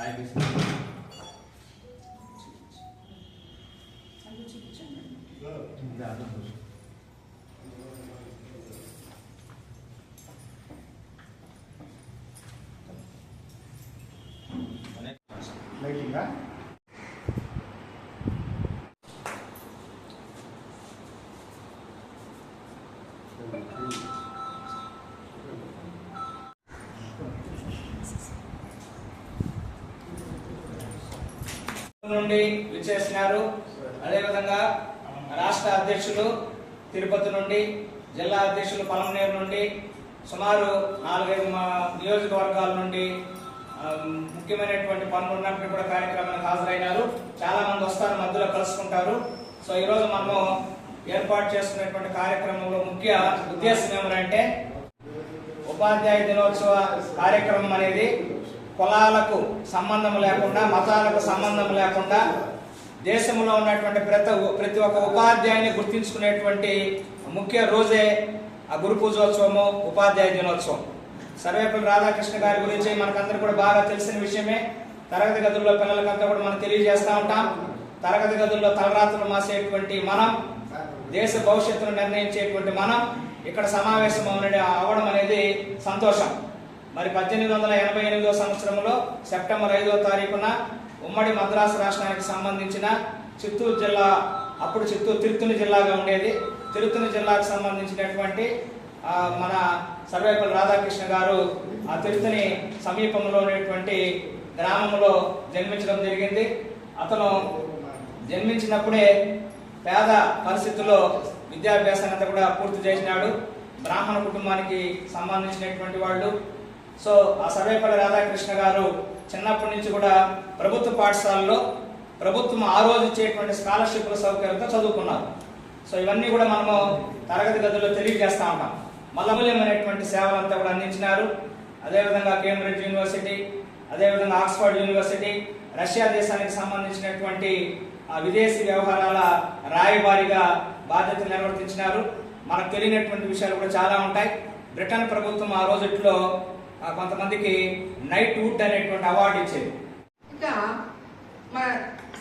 I'm explained. నుండి విచ్చేసినారు. అదేవిధంగా రాష్ట్ర అధ్యక్షులు తిరుపతి నుండి జిల్లా అధ్యక్షులు పలమనేరు నుండి సుమారు నాలుగైదు మా- నియోజకవర్గాల నుండి ముఖ్యమైనటువంటి పనులు ఉన్నప్పుడు కూడా కార్యక్రమానికి హాజరైనారు. చాలా మంది వస్తారు మధ్యలో కలుసుకుంటారు. సో ఈరోజు మనము ఏర్పాటు చేసుకున్నటువంటి కార్యక్రమంలో ముఖ్య ఉద్దేశం ఏమంటే ఉపాధ్యాయ దినోత్సవ కార్యక్రమం అనేది కులాలకు సంబంధం లేకుండా మతాలకు సంబంధం లేకుండా దేశంలో ఉన్నటువంటి ప్రతి ప్రతి ఒక్క ఉపాధ్యాయుని గుర్తించుకునేటువంటి ముఖ్య రోజే ఆ గురు పూజోత్సవము ఉపాధ్యాయ దినోత్సవం. సర్వేపల్లి రాధాకృష్ణ గారి గురించి మనకందరూ కూడా బాగా తెలిసిన విషయమే. తరగతి గదుల్లో పిల్లలకంతా కూడా మనం తెలియజేస్తూ ఉంటాం. తరగతి గదుల్లో తలరాత్రులు మాసేటువంటి మనం దేశ భవిష్యత్తును నిర్ణయించేటువంటి మనం. ఇక్కడ సమావేశం అవ్వడం అనేది సంతోషం. మరి పద్దెనిమిది వందల ఎనభై ఎనిమిదో సంవత్సరంలో సెప్టెంబర్ ఐదో తారీఖున ఉమ్మడి మద్రాసు రాష్ట్రానికి సంబంధించిన చిత్తూరు జిల్లా అప్పుడు చిత్తూరు తిరుత్తని జిల్లాగా ఉండేది. తిరుత్తని జిల్లాకు సంబంధించినటువంటి మన సర్వేపల్లి రాధాకృష్ణ గారు ఆ తిరుత్తని సమీపంలో ఉన్నటువంటి గ్రామంలో జన్మించడం జరిగింది. అతను జన్మించినప్పుడే పేద పరిస్థితుల్లో విద్యాభ్యాసాన్ని అంతా కూడా పూర్తి చేసినాడు. బ్రాహ్మణ కుటుంబానికి సంబంధించినటువంటి వాళ్ళు. సో ఆ సర్వేపల్లి రాధాకృష్ణ గారు చిన్నప్పటి నుంచి కూడా ప్రభుత్వ పాఠశాలలో ప్రభుత్వం ఆ రోజు ఇచ్చేటువంటి స్కాలర్షిప్ల సౌకర్యంతో చదువుకున్నారు. సో ఇవన్నీ కూడా మనము తరగతి గదుల్లో తెలియజేస్తా ఉంటాం అనేటువంటి సేవలంతా కూడా అందించినారు. అదేవిధంగా కేంబ్రిడ్జ్ యూనివర్సిటీ అదేవిధంగా ఆక్స్ఫర్డ్ యూనివర్సిటీ రష్యా దేశానికి సంబంధించినటువంటి ఆ విదేశీ వ్యవహారాల రాయబారిగా బాధ్యతలు నిర్వర్తించినారు. మనకు తెలియనటువంటి విషయాలు కూడా చాలా ఉంటాయి. బ్రిటన్ ప్రభుత్వం ఆ రోజుట్లో కొంతమందికి నైట్ వుడ్ అనేటువంటి అవార్డు ఇచ్చేది. ఇంకా మన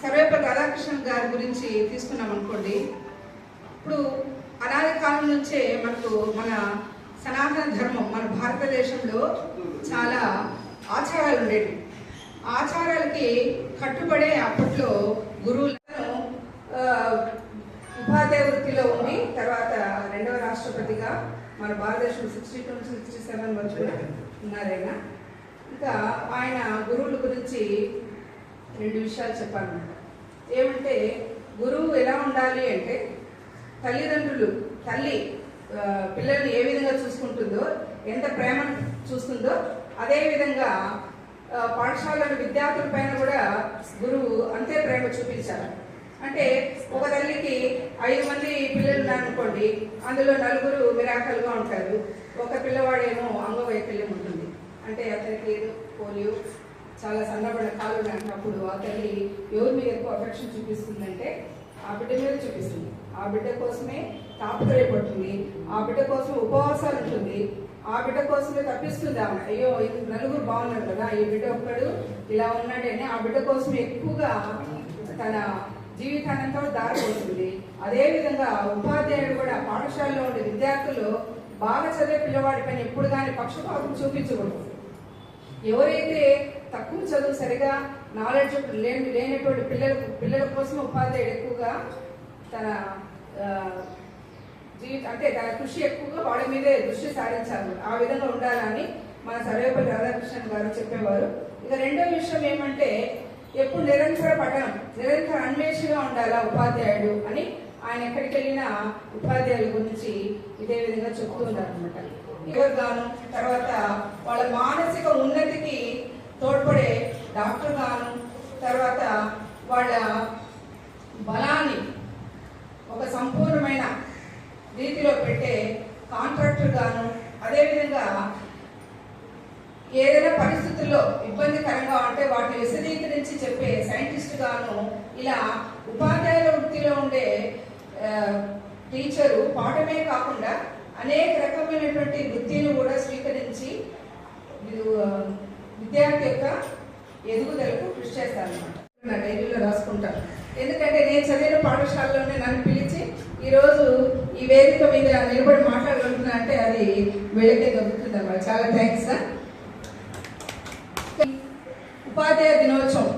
సర్వేపల్లి రాధాకృష్ణన్ గారి గురించి తీసుకున్నాం అనుకోండి. ఇప్పుడు అనాది కాలం నుంచే మనకు మన సనాతన ధర్మం మన భారతదేశంలో చాలా ఆచారాలు ఉండేవి. ఆచారాలకి కట్టుబడే అప్పట్లో గురువులను ఉపాధ్యాయ వృత్తిలో ఉండి తర్వాత రెండవ రాష్ట్రపతిగా మన భారతదేశం సిక్స్టీ టూ సిక్స్టీ సెవెన్ వరకు ఉన్నారైనా ఇంకా ఆయన గురువుల గురించి రెండు విషయాలు చెప్పాలన్నమాట. ఏమంటే గురువు ఎలా ఉండాలి అంటే తల్లిదండ్రులు తల్లి పిల్లల్ని ఏ విధంగా చూసుకుంటుందో ఎంత ప్రేమ చూస్తుందో అదే విధంగా పాఠశాలలో విద్యార్థుల పైన కూడా గురువు అంతే ప్రేమ చూపించాలి. అంటే ఒక తల్లికి ఐదు మంది పిల్లలు ఉన్నారనుకోండి అందులో నలుగురు మిరాకలుగా ఉంటారు. ఒక పిల్లవాడేమో అంగవైకల్యం ఉంటుంది. అంటే అతనికి ఏదో పోలియో చాలా సన్నబడిన కాలు అప్పుడు ఆ తల్లి ఎవరి మీద ఎక్కువ అఫెక్షన్ చూపిస్తుందంటే ఆ బిడ్డ మీద చూపిస్తుంది. ఆ బిడ్డ కోసమే తాపత్రయపడుతుంది. ఆ బిడ్డ కోసం ఉపవాసాలు ఉంటుంది. ఆ బిడ్డ కోసమే తప్పిస్తుంది ఆమె అయ్యో ఇది నలుగురు బాగున్నారు కదా ఈ బిడ్డ ఒక్కడు ఇలా ఉన్నాడని ఆ బిడ్డ కోసం ఎక్కువగా తన జీవితానంతో దారిపోతుంది అదేవిధంగా ఉపాధ్యాయుడు కూడా పాఠశాలలో ఉండే విద్యార్థులు బాగా చదివే పిల్లవాడి పైన ఎప్పుడు కానీ పక్షపాతం చూపించకూడదు. ఎవరైతే తక్కువ చదువు సరిగా నాలెడ్జ్ లేని లేనటువంటి పిల్లల పిల్లల కోసం ఉపాధ్యాయుడు ఎక్కువగా తన జీవిత అంటే తన కృషి ఎక్కువగా వాళ్ళ మీదే దృష్టి సారించాలి. ఆ విధంగా ఉండాలని మన సర్వేపల్లి రాధాకృష్ణన్ గారు చెప్పేవారు. ఇక రెండో విషయం ఏమంటే ఎప్పుడు నిరంతర పఠనం నిరంతర అన్వేషణగా ఉండాలా ఉపాధ్యాయుడు అని ఆయన ఎక్కడికి వెళ్ళినా ఉపాధ్యాయుల గురించి ఇదే విధంగా చెప్తూ ఉన్నారు అనమాట ఎవరు గాను తర్వాత వాళ్ళ మానసిక ఉన్నతికి తోడ్పడే డాక్టర్ గాను తర్వాత వాళ్ళ బలాన్ని ఒక సంపూర్ణమైన రీతిలో పెట్టే కాంట్రాక్టర్ గాను అదేవిధంగా ఏదైనా పరిస్థితుల్లో ఇబ్బందికరంగా ఉంటే వాటిని విశదీకరించి చెప్పే సైంటిస్ట్ గాను ఇలా ఉపాధ్యాయుల వృత్తిలో ఉండే టీచరు పాఠమే కాకుండా అనేక రకమైనటువంటి వృత్తిని కూడా స్వీకరించి విద్యార్థి యొక్క ఎదుగుదలకు కృషి చేస్తారనమాట నా డైరీలో రాసుకుంటాను ఎందుకంటే నేను చదివిన పాఠశాలలోనే నన్ను పిలిచి ఈరోజు ఈ వేదిక మీద నిలబడి మాట్లాడగలుగుతున్నా అంటే అది వీళ్ళకే దొరుకుతుంది అన్నమాట. చాలా థ్యాంక్స్ సార్ ఉపాధ్యాయ దినోత్సవం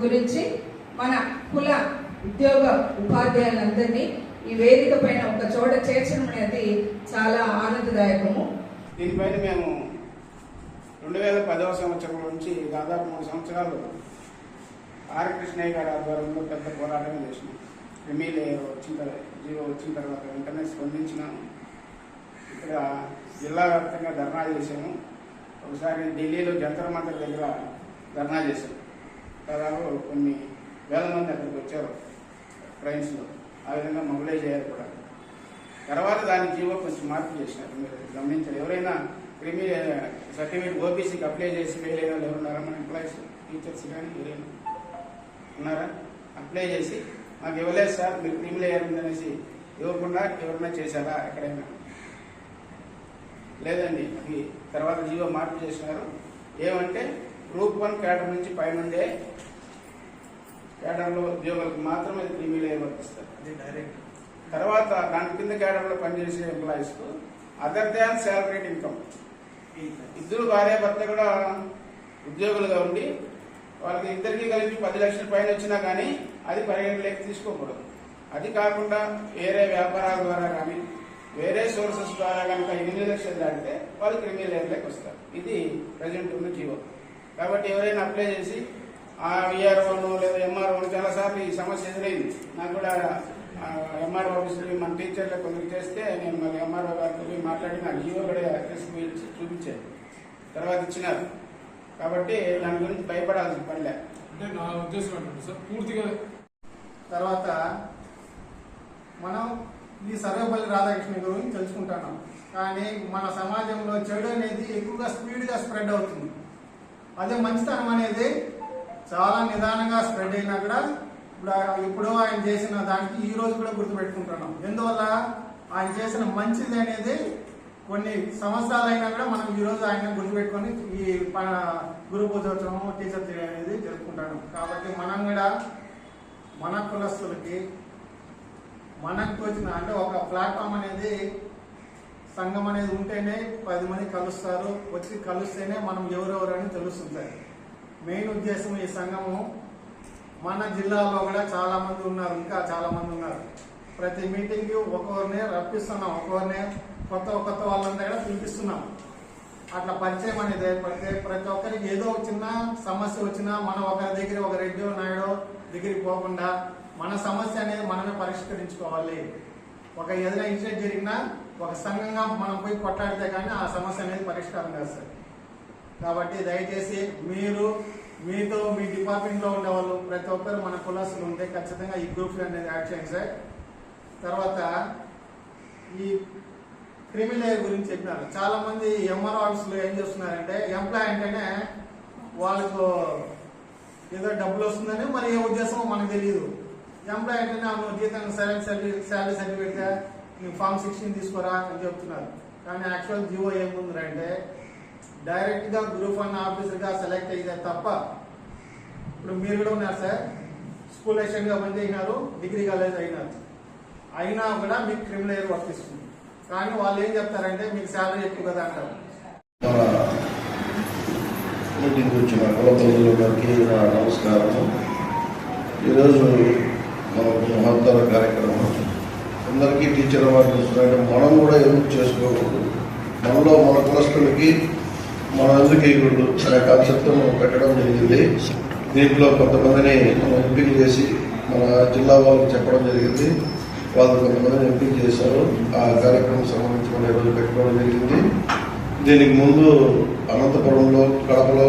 గురించి మన కుల ఉద్యోగ ఉపాధ్యాయులందరినీ ఈ వేదిక పైన ఒక చోట చేర్చడం అనేది చాలా ఆనందదాయకము. దీనిపైన మేము రెండు వేల పదవ సంవత్సరం నుంచి దాదాపు మూడు సంవత్సరాలు ఆర్ కృష్ణయ్య గారి ఆధ్వర్యంలో పెద్ద పోరాటం చేసినాం. ఎమ్మెల్యే వచ్చిన తర్వాత జీవో వచ్చిన తర్వాత వెంటనే స్పందించినాము ఇక్కడ జిల్లా వ్యాప్తంగా ధర్నా చేశాము. ఒకసారి ఢిల్లీలో జంతర్ మంతర్ దగ్గర ధర్నా చేశాం దాదాపు కొన్ని వేల మంది అక్కడికి వచ్చారు ట్రైన్స్లో. ఆ విధంగా మొబిలైజ్ అయ్యారు కూడా. తర్వాత దాని జీవో కొంచెం మార్పు చేసినారు మీరు గమనించారు. ఎవరైనా క్రిమి సర్టిఫికేట్ ఓబీసీకి అప్లై చేసి ఫెయిల్ అయిన వాళ్ళు ఎవరున్నారా మన ఎంప్లాయీస్ టీచర్స్ కానీ ఎవరైనా ఉన్నారా? అప్లై చేసి మాకు ఇవ్వలేదు సార్ మీరు క్రిమినల్ అయ్యారు అనేసి ఇవ్వకుండా ఎవరైనా చేశారా ఎక్కడైనా? లేదండి. అది తర్వాత జీవో మార్పు చేసినారు ఏమంటే గ్రూప్ వన్ క్యాడర్ నుంచి పైనుండే క్యాడర్లో ఉద్యోగులకు మాత్రమే అయ్యే వర్తిస్తారు తర్వాత దాని కింద క్యాడర్లో పనిచేసే ఎంప్లాయీస్కు అదర్ దాన్ శాలరీ ఇన్కమ్ ఇద్దరు భార్య భర్త కూడా ఉద్యోగులుగా ఉండి వాళ్ళకి ఇద్దరికి కలిపి పది లక్షల పైన వచ్చినా కానీ అది పరిగణలోకి తీసుకోకూడదు. అది కాకుండా వేరే వ్యాపారాల ద్వారా కానీ వేరే సోర్సెస్ ద్వారా కనుక ఎనిమిది లక్షలు దాటితే వాళ్ళు క్రిమినల్ ఏర్లోకి వస్తారు. ఇది ప్రజెంట్ ఉన్న జీవో. కాబట్టి ఎవరైనా అప్లై చేసి ఆ విఆర్ఓను లేదా ఎంఆర్ఓను చాలాసార్లు ఈ సమస్య ఎదురైంది. నాకు కూడా ఎంఆర్ఓ ఆఫీసులు మన టీచర్లు కొందరు చేస్తే నేను మళ్ళీ ఎంఆర్ఓ గారితో పోయి మాట్లాడి నాకు జీవో కూడా తీసుకువెళ్ళి చూపించాను తర్వాత ఇచ్చినారు. కాబట్టి దాని గురించి భయపడాల్సిన పనిలే అంటే నా ఉద్దేశం ఏంటంటే సార్ పూర్తిగా తర్వాత మనం ఈ సర్వేపల్లి రాధాకృష్ణ గురించి తెలుసుకుంటున్నాం. కానీ మన సమాజంలో చెడు అనేది ఎక్కువగా స్పీడ్గా స్ప్రెడ్ అవుతుంది. అదే మంచితనం అనేది చాలా నిదానంగా స్ప్రెడ్ అయినా కూడా ఇప్పుడు ఇప్పుడు ఆయన చేసిన దానికి ఈ రోజు కూడా గుర్తుపెట్టుకుంటున్నాం. ఎందువల్ల ఆయన చేసిన మంచిది అనేది కొన్ని సంవత్సరాలైనా కూడా మనం ఈ రోజు ఆయన గుర్తుపెట్టుకొని ఈ ప- గురు పూజోత్సవం టీచర్ డే అనేది జరుపుకుంటాం కాబట్టి మనం కూడా మన కులస్తులకి మనకు వచ్చిన అంటే ఒక ప్లాట్ఫామ్ అనేది సంఘం అనేది ఉంటేనే పది మంది కలుస్తారు. వచ్చి కలిస్తేనే మనం ఎవరెవరు అని తెలుస్తుంది మెయిన్ ఉద్దేశం ఈ సంఘము. మన జిల్లాలో కూడా చాలా మంది ఉన్నారు ఇంకా చాలా మంది ఉన్నారు. ప్రతి మీటింగ్ ఒక్కొక్కరిని రప్పిస్తున్నాం ఒక్కొక్కరిని కొత్త కొత్త వాళ్ళందరూ కూడా పిలిపిస్తున్నాం. అట్లా పరిచయం అనేది ఏర్పడితే ప్రతి ఒక్కరికి ఏదో చిన్న సమస్య వచ్చినా మనం ఒకరి దగ్గర ఒక రెడ్డి నాయుడు దగ్గరికి పోకుండా మన సమస్య అనేది మనమే పరిష్కరించుకోవాలి. ఒక ఏదైనా ఇన్సిడెంట్ జరిగినా ఒక సంఘంగా మనం పోయి కొట్లాడితే కానీ ఆ సమస్య అనేది పరిష్కారం కాదు సార్. కాబట్టి దయచేసి మీరు మీతో మీ డిపార్ట్మెంట్లో ఉండే వాళ్ళు ప్రతి ఒక్కరు మన కులాసులు ఉంటే ఖచ్చితంగా ఈ గ్రూప్లు అనేది యాడ్ చేయండి సార్. తర్వాత ఈ క్రిమినల్ గురించి చెప్పినారు. చాలా మంది ఎంఆర్ ఆఫీసులు ఏం చేస్తున్నారంటే ఎంప్లాయ్ అంటేనే వాళ్ళకు ఏదో డబ్బులు వస్తుందని మరి ఏ ఉద్దేశమో మనకు తెలియదు ఎంప్లాయ్ అంటేనే "ఆ, జీతం సరైన శాలరీ శాలరీ సర్టిఫికేట్ నువ్వు ఫామ్ సిక్స్టీన్ తీసుకోరా అని చెప్తున్నారు. కానీ యాక్చువల్ జియో ఏముంది అంటే డైరెక్ట్గా గ్రూప్ వన్ ఆఫీసర్గా సెలెక్ట్ అయితే తప్ప ఇప్పుడు మీరు కూడా ఉన్నారు సార్ స్కూల్ అసిస్టెంట్గా పనిచేసినారు డిగ్రీ కాలేజ్ అయినారు. అయినా కూడా మీకు క్రిమినల్ వర్తిస్తుంది కానీ వాళ్ళు ఏం చెప్తారంటే మీకు శాలరీ ఎక్కువ కదా అంటారు. మీటింగ్ వచ్చిన గారికి నా నమస్కారం. ఈరోజు మనకు మహత్తర కార్యక్రమం అందరికీ టీచర్ అవార్డు ఇస్తున్నారంటే మనం కూడా ఎందుకు చేసుకోకూడదు? మనలో మన కులస్తులకి మనం ఎందుకు వేయకూడదు అనే కాన్సెప్ట్ మనం పెట్టడం జరిగింది. దీంట్లో కొంతమందిని మనం ఎంపిక చేసి మన జిల్లా వాళ్ళకి చెప్పడం జరిగింది. వాళ్ళు కొంతమందిని ఎంపిక చేశారు. ఆ కార్యక్రమం సంబంధించి మనం ఈరోజు పెట్టుకోవడం జరిగింది. దీనికి ముందు అనంతపురంలో కడపలో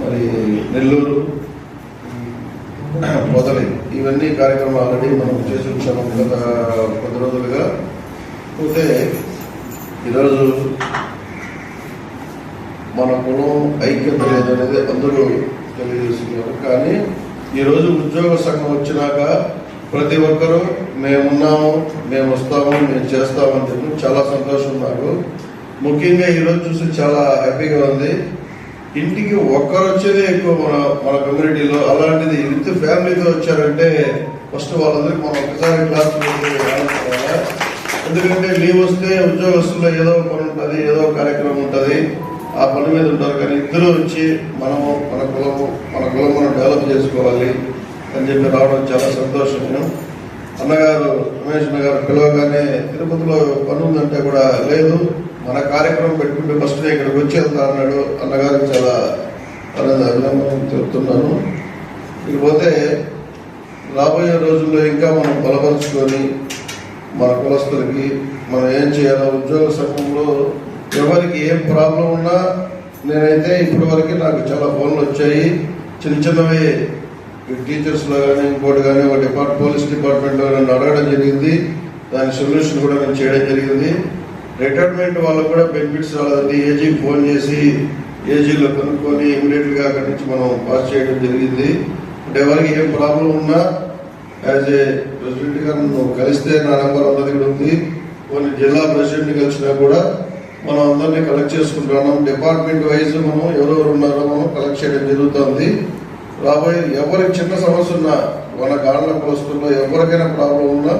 మరి నెల్లూరు మొదలై ఇవన్నీ కార్యక్రమాలు ఆల్రెడీ మనం చేసి వచ్చాము గత కొద్ది రోజులుగా పోతే ఈరోజు మన కులం ఐక్యత లేదనేది అందరూ తెలియజేస్తున్నారు. కానీ ఈరోజు ఉద్యోగ సంఘం వచ్చినాక ప్రతి ఒక్కరూ మేమున్నాము మేము వస్తాము మేము చేస్తామని చెప్పి చాలా సంతోషం నాకు. ముఖ్యంగా ఈరోజు చూసి చాలా హ్యాపీగా ఉంది. ఇంటికి ఒక్కరు వచ్చేదే ఎక్కువ మన మన కమ్యూనిటీలో అలాంటిది విత్ ఫ్యామిలీతో వచ్చారంటే ఫస్ట్ వాళ్ళందరికీ మనం ఒకసారి క్లాస్ ఎందుకంటే లీవ్ వస్తే ఉద్యోగస్తుల్లో ఏదో పని ఉంటుంది ఏదో కార్యక్రమం ఉంటుంది. ఆ పని మీద ఉంటారు కానీ ఇద్దరు వచ్చి మనము మన కులము మన కులం మనం డెవలప్ చేసుకోవాలి అని చెప్పి రావడం చాలా సంతోషం అన్నగారు రమేష్ అన్నగారు పిలవగానే తిరుపతిలో పని ఉందంటే కూడా లేదు. మన కార్యక్రమం పెట్టుకుంటే ఫస్ట్ ఇక్కడికి వచ్చి వెళ్తా అన్నాడు. అన్నగారు చాలా ఆనంద అభినందనం చెప్తున్నాను ఇకపోతే రాబోయే రోజుల్లో ఇంకా మనం బలపరుచుకొని మన కులస్తులకి మనం ఏం చేయాలో ఉద్యోగ సంఘంలో ఎవరికి ఏం ప్రాబ్లం ఉన్నా నేనైతే ఇప్పటి వరకు నాకు చాలా ఫోన్లు వచ్చాయి. చిన్న చిన్నవి టీచర్స్లో కానీ ఇంకోటి కానీ ఒక డిపార్ట్ పోలీస్ డిపార్ట్మెంట్లో నన్ను అడగడం జరిగింది. దాని సొల్యూషన్ కూడా నేను చేయడం జరిగింది. రిటైర్మెంట్ వాళ్ళకు కూడా బెనిఫిట్స్ రాలేదండి ఏజీ ఫోన్ చేసి ఏజీలో కనుక్కొని ఇమీడియట్గా అక్కడి నుంచి మనం పాస్ చేయడం జరిగింది. అంటే ఎవరికి ఏం ప్రాబ్లం ఉన్నా యాజ్ ఏ ప్రెసిడెంట్గా కలిస్తే నా నెంబర్ అందరి దగ్గర ఉంది. కొన్ని జిల్లా ప్రెసిడెంట్ కలిసినా కూడా మనం అందరినీ కలెక్ట్ చేసుకుంటున్నాం. డిపార్ట్మెంట్ వైజ్ మనం ఎవరెవరు ఉన్నారో మనం కలెక్ట్ చేయడం జరుగుతుంది. రాబోయే ఎవరికి చిన్న సమస్య ఉన్నా మన గాళ్ళ కులస్తుల్లో ఎవరికైనా ప్రాబ్లం ఉన్నా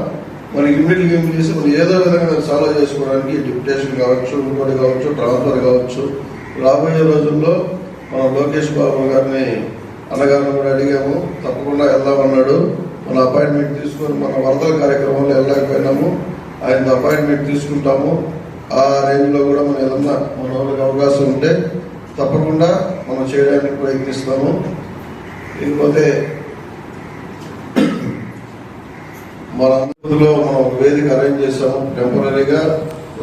మనకి ఇమీడియట్ గేమ్ చేసి మనం ఏదో విధంగా సాల్వ్ చేసుకోవడానికి డిప్యుటేషన్ కావచ్చు ఇంకోటి కావచ్చు ట్రాన్స్ఫర్ కావచ్చు. రాబోయే రోజుల్లో మనం లోకేష్ బాబు గారిని అన్నగారిని కూడా అడిగాము. తప్పకుండా వెళ్దామన్నాడు మన అపాయింట్మెంట్ తీసుకొని మన వరదల కార్యక్రమంలో వెళ్ళలేకపోయినాము ఆయన అపాయింట్మెంట్ తీసుకుంటాము. ఆ రేంజ్లో కూడా మనం ఏదన్నా మన వాళ్ళకి అవకాశం ఉంటే తప్పకుండా మనం చేయడానికి ప్రయత్నిస్తాము. ఇకపోతే మన అందులో మనం ఒక వేదిక అరేంజ్ చేసాము టెంపరీగా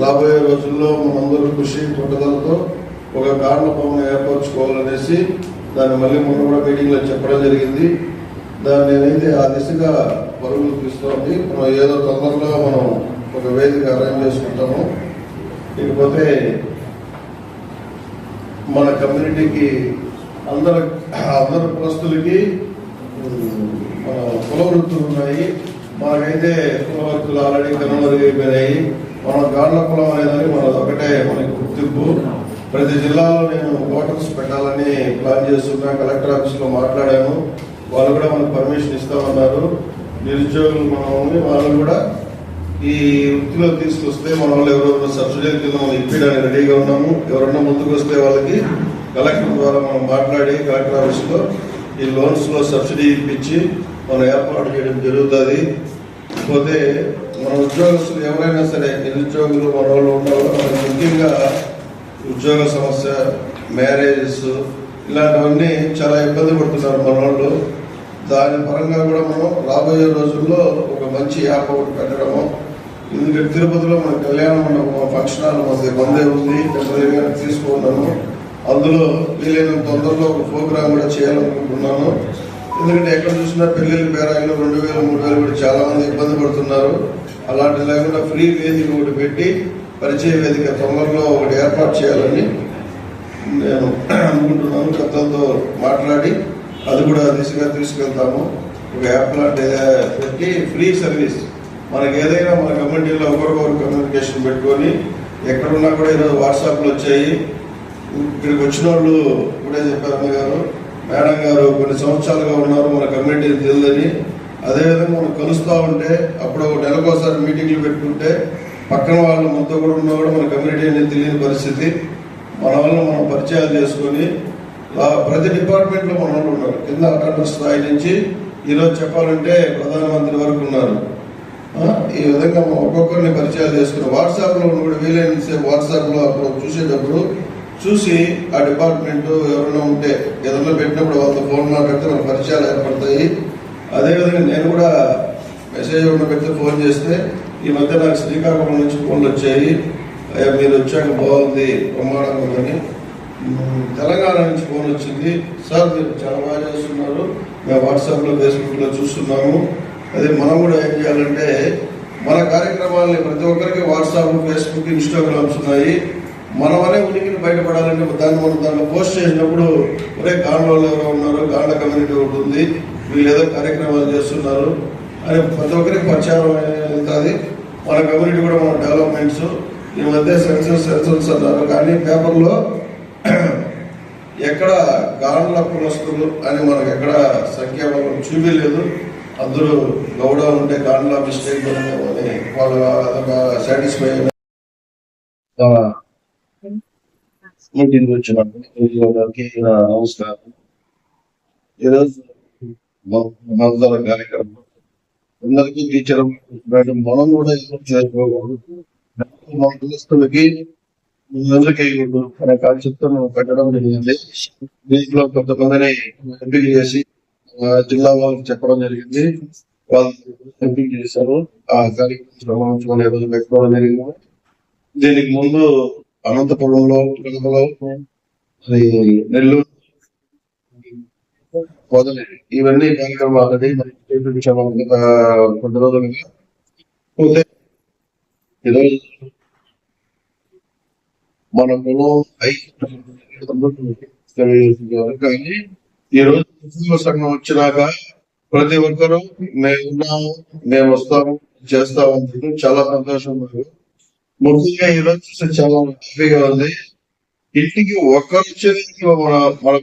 రాబోయే రోజుల్లో మనందరూ కృషి పట్టుదలతో ఒక కారణ భవనం ఏర్పరచుకోవాలనేసి దాన్ని మళ్ళీ మొన్న కూడా మీటింగ్లో చెప్పడం జరిగింది. దాన్ని నేనైతే ఆ దిశగా పరుగులు తీస్తోంది. మనం ఏదో తొందరలో మనం ఒక వేదిక అరేంజ్ చేసుకుంటాము. ఇకపోతే మన కమ్యూనిటీకి అందరు అందరు ప్రస్తులకి మన కుల వృత్తులు ఉన్నాయి. మాకైతే కులవర్తులు ఆల్రెడీ ఆల్రెడీ కనుమరుగైపోయినాయి మన గాండ్ల కులం అనేది మనది ఒకటే మనకి గుర్తింపు. ప్రతి జిల్లాలో నేను హోటల్స్ పెట్టాలని ప్లాన్ చేస్తున్నా కలెక్టర్ ఆఫీస్లో మాట్లాడాను. వాళ్ళు కూడా మనకు పర్మిషన్ ఇస్తామన్నారు. నిరుద్యోగులు మనం వాళ్ళు కూడా ఈ వృత్తిలో తీసుకొస్తే మన వాళ్ళు ఎవరెవరు సబ్సిడీ కింద మనం ఇప్పించడానికి రెడీగా ఉన్నాము. ఎవరన్నా ముందుకు వస్తే వాళ్ళకి కలెక్టర్ ద్వారా మనం మాట్లాడి కలెక్టర్ ఆఫీస్లో ఈ లోన్స్లో సబ్సిడీ ఇప్పించి మనం ఏర్పాటు చేయడం జరుగుతుంది. పోతే మన ఉద్యోగస్తులు ఎవరైనా సరే నిరుద్యోగులు మనవాళ్ళు వాళ్ళు మనకి ముఖ్యంగా ఉద్యోగ సమస్య మ్యారేజెస్ ఇలాంటివన్నీ చాలా ఇబ్బంది పడుతున్నారు మనవాళ్ళు దాని పరంగా కూడా మనం రాబోయే రోజుల్లో ఒక మంచి యాప్ ఒకటి పెట్టడము. ఎందుకంటే తిరుపతిలో మన కళ్యాణ మండపం ఫంక్షన్ హాల్ మనది బందే ఉంది టెంపరీగా తీసుకున్నాను అందులో వీలైన తొందరలో ఒక ప్రోగ్రామ్ కూడా చేయాలనుకుంటున్నాను ఎందుకంటే ఎక్కడ చూసినా పెళ్ళిళ్ళ బేరాయిలు రెండు వేలు మూడు వేలు కూడా చాలా మంది ఇబ్బంది పడుతున్నారు. అలాంటి లేకుండా ఫ్రీ వేదిక ఒకటి పెట్టి పరిచయ వేదిక తొందరలో ఒకటి ఏర్పాటు చేయాలని నేను అనుకుంటున్నాను. పెద్దలతో మాట్లాడి అది కూడా దిశగా తీసుకెళ్తాము. ఒక యాప్ లాంటి పెట్టి ఫ్రీ సర్వీస్. మనకి ఏదైనా మన కమ్యూనిటీలో ఒకరికొకరు కమ్యూనికేషన్ పెట్టుకొని ఎక్కడున్నా కూడా ఈరోజు వాట్సాప్లు వచ్చాయి. ఇక్కడికి వచ్చిన వాళ్ళు ఇప్పుడే చెప్పారు అమ్మగారు మేడం గారు కొన్ని సంవత్సరాలుగా ఉన్నారు మన కమ్యూనిటీ తెలియదని. అదేవిధంగా మనం కలుస్తూ ఉంటే అప్పుడు ఒక నెలకోసారి మీటింగ్లు పెట్టుకుంటే పక్కన వాళ్ళు మనతో కూడా ఉన్నా కూడా మన కమ్యూనిటీ అనేది తెలియని పరిస్థితి. మన వల్ల మనం పరిచయాలు చేసుకొని ప్రతి డిపార్ట్మెంట్లో మన వాళ్ళు ఉన్నారు. కింద అటెండర్ స్థాయి నుంచి ఈరోజు చెప్పాలంటే ప్రధానమంత్రి వరకు ఉన్నారు. ఈ విధంగా మనం ఒక్కొక్కరిని పరిచయాలు చేసుకుని వాట్సాప్లో ఉన్న కూడా వీలైన వాట్సాప్లో అప్పుడు చూసేటప్పుడు చూసి ఆ డిపార్ట్మెంట్ ఎవరైనా ఉంటే ఏదైనా పెట్టినప్పుడు వాళ్ళతో ఫోన్ మాట్లాడితే మన పరిచయాలు ఏర్పడతాయి. అదేవిధంగా నేను కూడా మెసేజ్ ఉన్న పెడితే ఫోన్ చేస్తే ఈ మధ్య నాకు శ్రీకాకుళం నుంచి ఫోన్లు వచ్చాయి. మీరు వచ్చాక బాగుంది బ్రహ్మాండంగా ఉందని. తెలంగాణ నుంచి ఫోన్ వచ్చింది. సార్ మీరు చాలా బాగా చేస్తున్నారు. మేము వాట్సాప్లో ఫేస్బుక్లో చూస్తున్నాము. అదే మనం కూడా ఏం చేయాలంటే మన కార్యక్రమాలని ప్రతి ఒక్కరికి వాట్సాప్ ఫేస్బుక్ ఇన్స్టాగ్రామ్స్ ఉన్నాయి. మనమనే ఉనికిని బయటపడాలంటే దాన్ని మనం దాంట్లో పోస్ట్ చేసినప్పుడు ఒరే గాండ్లో ఎవరో ఉన్నారు గాండ్ల కమ్యూనిటీ ఉంటుంది వీళ్ళు ఏదో కార్యక్రమాలు చేస్తున్నారు. అని ప్రతి ఒక్కరికి ప్రచారం అవుతుంది. మన కమ్యూనిటీ కూడా మన డెవలప్మెంట్స్. ఈ మధ్య సెన్సస్ సెన్సస్ అన్నారు. కానీ పేపర్లో ఎక్కడ గాండ్ల కులస్తులు అని మనకు ఎక్కడ సంఖ్యాబలం చూపించలేదు. అందరూ గౌడ ఉంటే గాండ్ల మిస్టేక్ అని వాళ్ళు అదొక సాటిస్ఫై మీటింగ్ వచ్చిన గారికి నమస్కారం ఈరోజు మనందర కార్యక్రమం అందరికీ టీచర్ మేడం మనం కూడా ఏదో చేసుకోకూడదు మన కులస్తులకి అనే కాన్సెప్ట్ పెట్టడం జరిగింది దీంట్లో కొంతమందిని ఎంపిక చేసి జిల్లా వాళ్ళకి చెప్పడం జరిగింది వాళ్ళు ఎంపిక చేశారు ఆ కార్యక్రమం రోజు పెట్టుకోవడం జరిగింది దీనికి ముందు అనంతపురంలో తిరుమలలో నెల్లూరు మొదలైనవి. ఇవన్నీ కార్యక్రమాలు మరి కొద్ది రోజులుగా పోతే ఈరోజు మన పొలం కానీ ఈ రోజు ఉద్యోగ సంఘం వచ్చినాక ప్రతి ఒక్కరూ మేము ఉన్నాము మేము వస్తాము చేస్తాము చాలా సంతోషం ముఖ్యంగా ఈ రోజు చూస్తే చాలా హ్యాపీగా ఉంది. ఇంటికి ఒక్కరు వచ్చేది మన మన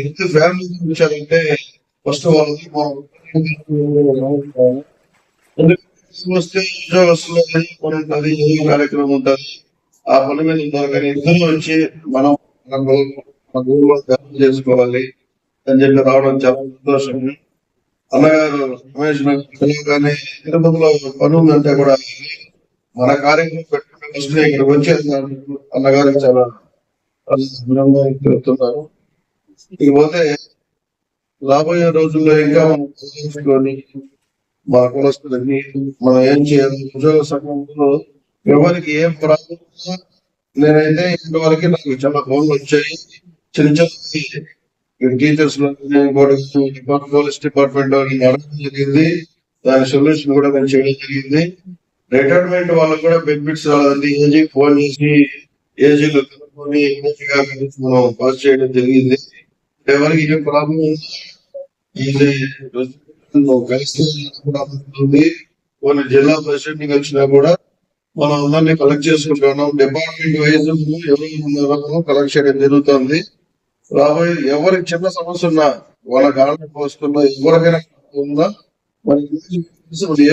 ఎంత ఫ్యామిలీ వచ్చారంటే ఫస్ట్ వాళ్ళకి వస్తే ఉద్యోగస్తులు అది పని ఉంటుంది ఏదో కార్యక్రమం ఉంటుంది ఆ పని మీద ఉంటారు కానీ ఇద్దరు వచ్చి మనం మన గోల్- ధ్యానం చేసుకోవాలి అని చెప్పి రావడం చాలా సంతోషం. అన్నగారు రమేష్ నాకు తెలియగానే తిరుపతిలో పని ఉందంటే కూడా మన కార్యక్రమం పెట్టుకుంటే ఫస్ట్ ఇక్కడికి వచ్చేసి అన్నగారికి చాలా చెప్తున్నారు. ఇకపోతే రాబోయే రోజుల్లో ఇంకా మనం తెలుసుకొని మా కులస్తులకి మనం ఏం చేయాలి? ఉద్యోగ సంఘంలో ఎవరికి ఏం ప్రాబ్లం నేనైతే నేనైతే ఇంతవరకు నాకు చాలా ఫోన్లు వచ్చాయి. చిన్న చిన్న టీచర్స్ పోలీస్ డిపార్ట్మెంట్ జరిగింది. దాని సొల్యూషన్ కూడా నేను చేయడం జరిగింది. రిటైర్మెంట్ వాళ్ళకి కూడా బెనిఫిట్స్ రాలేదండి ఏజీ ఫోన్ చేసి ఏజీలు కనుక్కొని ఏజీగా కలిసి మనం పాస్ చేయడం జరిగింది. ఎవరికి ఏ ప్రాబ్లం ఇది కలిస్తే కొన్ని జిల్లా ప్రెసిడెంట్ని కూడా మనం అందరినీ కలెక్ట్ చేసుకుంటున్నాం. డిపార్ట్మెంట్ వైజ్ ఎవరు ఉన్నారో కలెక్ట్ చేయడం జరుగుతుంది. రాబోయే ఎవరికి చిన్న సమస్య ఉన్నా వాళ్ళ గాలి పోస్తున్నా ఎవరికైనా ఉందా మనకి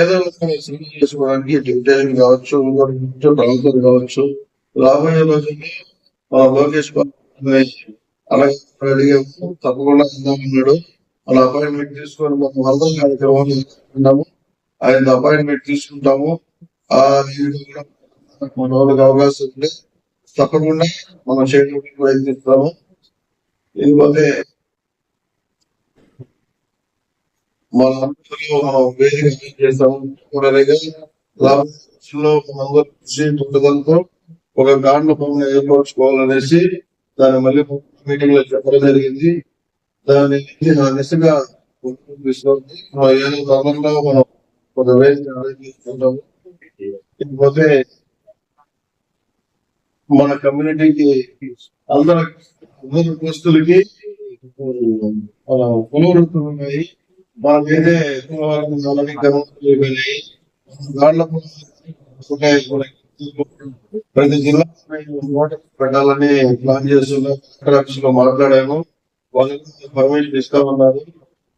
ఏదో ఒక చేసుకోవడానికి డిప్యూటేషన్ కావచ్చు ప్రభుత్వం కావచ్చు, రాబోయే రోజుల్లో లోకేష్ అలాగే తప్పకుండా ఇద్దామన్నాడు మన అపాయింట్మెంట్ తీసుకొని మనం అందరం కార్యక్రమం చేసుకుంటాము ఆయన అపాయింట్మెంట్ తీసుకుంటాము. ఆ మన వాళ్ళకి అవకాశం ఉంది. తప్పకుండా మనం చేయడానికి ప్రయత్నిస్తాము ఇకపోతే మన అందరిలో మనం వేదిక ఏం చేస్తాము కూడా లాభంలో మనందరూ కృషి పట్టుదలతో ఒక గాండ్ల భవనం ఏర్పరచుకోవాలనేసి దాన్ని మళ్ళీ మీటింగ్లో చెప్పడం జరిగింది. దాని నుంచి నా దిశగా ఏదో క్రమంలో మనం ఒక వేదిక arrange చేసుకుంటాము. ఇకపోతే మన కమ్యూనిటీకి అందరి అందరి కులస్తులకి మన ఏదే దాంట్లో ప్రతి జిల్లా పెట్టాలని ప్లాన్ చేస్తున్నాం ఆఫీస్లో మాట్లాడాను వాళ్ళకి పర్మిషన్ ఇస్తామన్నారు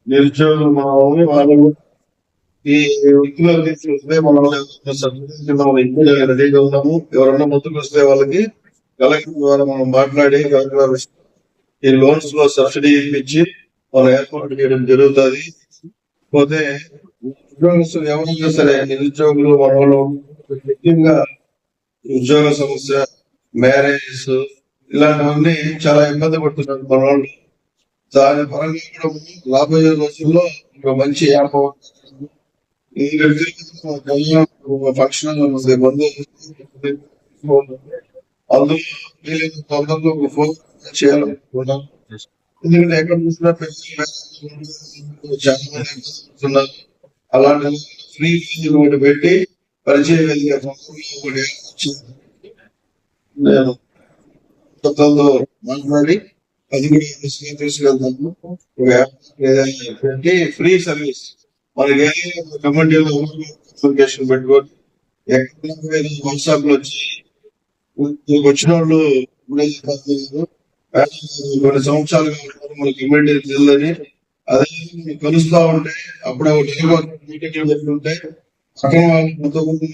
నిరుద్యోగులు మన వాళ్ళు ఈ వ్యక్తులు తీసుకొస్తే మనల్ని కింద రెడీగా ఉన్నాము. ఎవరన్నా ముందుకు వస్తే వాళ్ళకి కలెక్టర్ ద్వారా మనం మాట్లాడి కలెక్టర్ ఈ లోన్స్లో సబ్సిడీ ఇప్పించి మనం ఏర్పాటు చేయడం జరుగుతుంది. పోతే ఉద్యోగస్తులు ఎవరైనా సరే నిరుద్యోగులు మన ముఖ్యంగా ఉద్యోగ సమస్య మ్యారేజెస్ ఇలాంటివన్నీ చాలా ఇబ్బంది పడుతున్నారు మన వాళ్ళు దాని పరంగా కూడా రాబోయే రోజుల్లో ఒక మంచి యాప్ ఈ ఫంక్షన్ అందులో వీలైన తొందరలో ఒక ఫోన్ చేయాలనుకుంటున్నాను ఎందుకంటే ఎక్కడ చూసినా చాలా అలాంటి ఫ్రీ ఫీజులు ఒకటి పెట్టి పరిచయం నేను కొత్తలతో మాట్లాడి అది కూడా తీసుకెళ్తాను ఒక యాప్ పెట్టి ఫ్రీ సర్వీస్. మనకి కమ్యూనిటీలో అప్లికేషన్ పెట్టుకొని ఎక్కడ వాట్సాప్లో వచ్చి వచ్చిన వాళ్ళు కొన్ని సంవత్సరాలుగా మనకి ఇమ్మీడియట్ తెలియదని. అదే కలుస్తా ఉంటే అప్పుడే మీటింగ్ పెట్టుకుంటే అక్కడ వాళ్ళు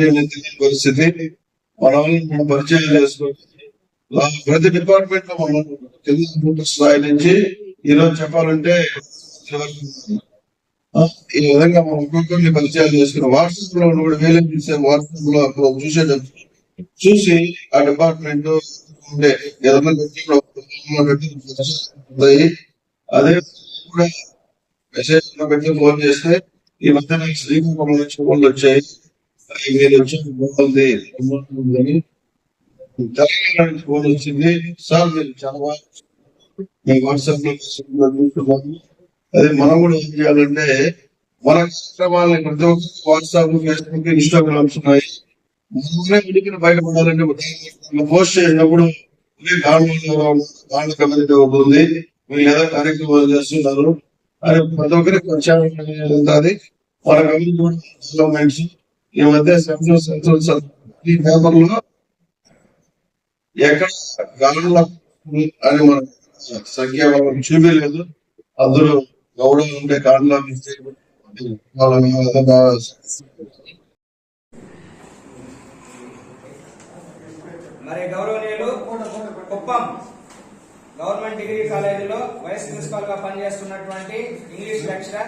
తెలియని పరిస్థితి. మన వాళ్ళని మనం పరిచయం చేసుకోవాలి ప్రతి డిపార్ట్మెంట్లో మనం తెలుగు స్థాయి నుంచి ఈరోజు చెప్పాలంటే ఈ విధంగా మనం ఒక్కొక్కరిని పరిచయాలు చేసుకున్నాం వాట్సాప్లో కూడా వేరే చూసే. వాట్సాప్లో అప్పుడు చూసేటప్పుడు చూసి ఆ డిపార్ట్మెంట్ ఉండే ఏదైనా పెట్టి ఉంటాయి. అదే కూడా మెసేజ్ పెట్టి ఫోన్ చేస్తే ఈ మధ్య నాకు శ్రీకాకుళం నుంచి ఫోన్లు వచ్చాయి. మీరు వచ్చి బాగుంది అని తెలంగాణ నుంచి ఫోన్ వచ్చింది. సార్ మీరు చాలా బాగా మీ వాట్సాప్లో చూస్తున్నాను అదే మనం కూడా ఏం చేయాలంటే మన కార్యక్రమాలని ప్రతి ఒక్కరికి వాట్సాప్ ఫేస్బుక్ ఇన్స్టాగ్రామ్స్ ఉన్నాయి. మనమే ఉడికిన బయటపడాలంటే ఉదాహరణకు పోస్ట్ చేసినప్పుడు "ఒరే, కమ్యూనిటీ ఒకటి ఉంది మీరు ఏదో కార్యక్రమాలు చేస్తున్నారు అని ప్రతి ఒక్కరికి వచ్చారు ఉంటుంది. మన కమ్యూనిటీ ఈ మధ్య సెంట్రల్ సెంట్రల్ ఈ పేపర్లో ఎక్కడ గాండ్ల అని మన సంఖ్య వాళ్ళకి చూపించలేదు. అందులో గౌడవ ఉంటే కాండ్ల వాళ్ళ విధంగా మరి గౌరవనీయులు కుప్పం గవర్నమెంట్ డిగ్రీ కాలేజీలో వైస్ ప్రిన్సిపాల్గా పనిచేస్తున్నటువంటి ఇంగ్లీష్ లెక్చరర్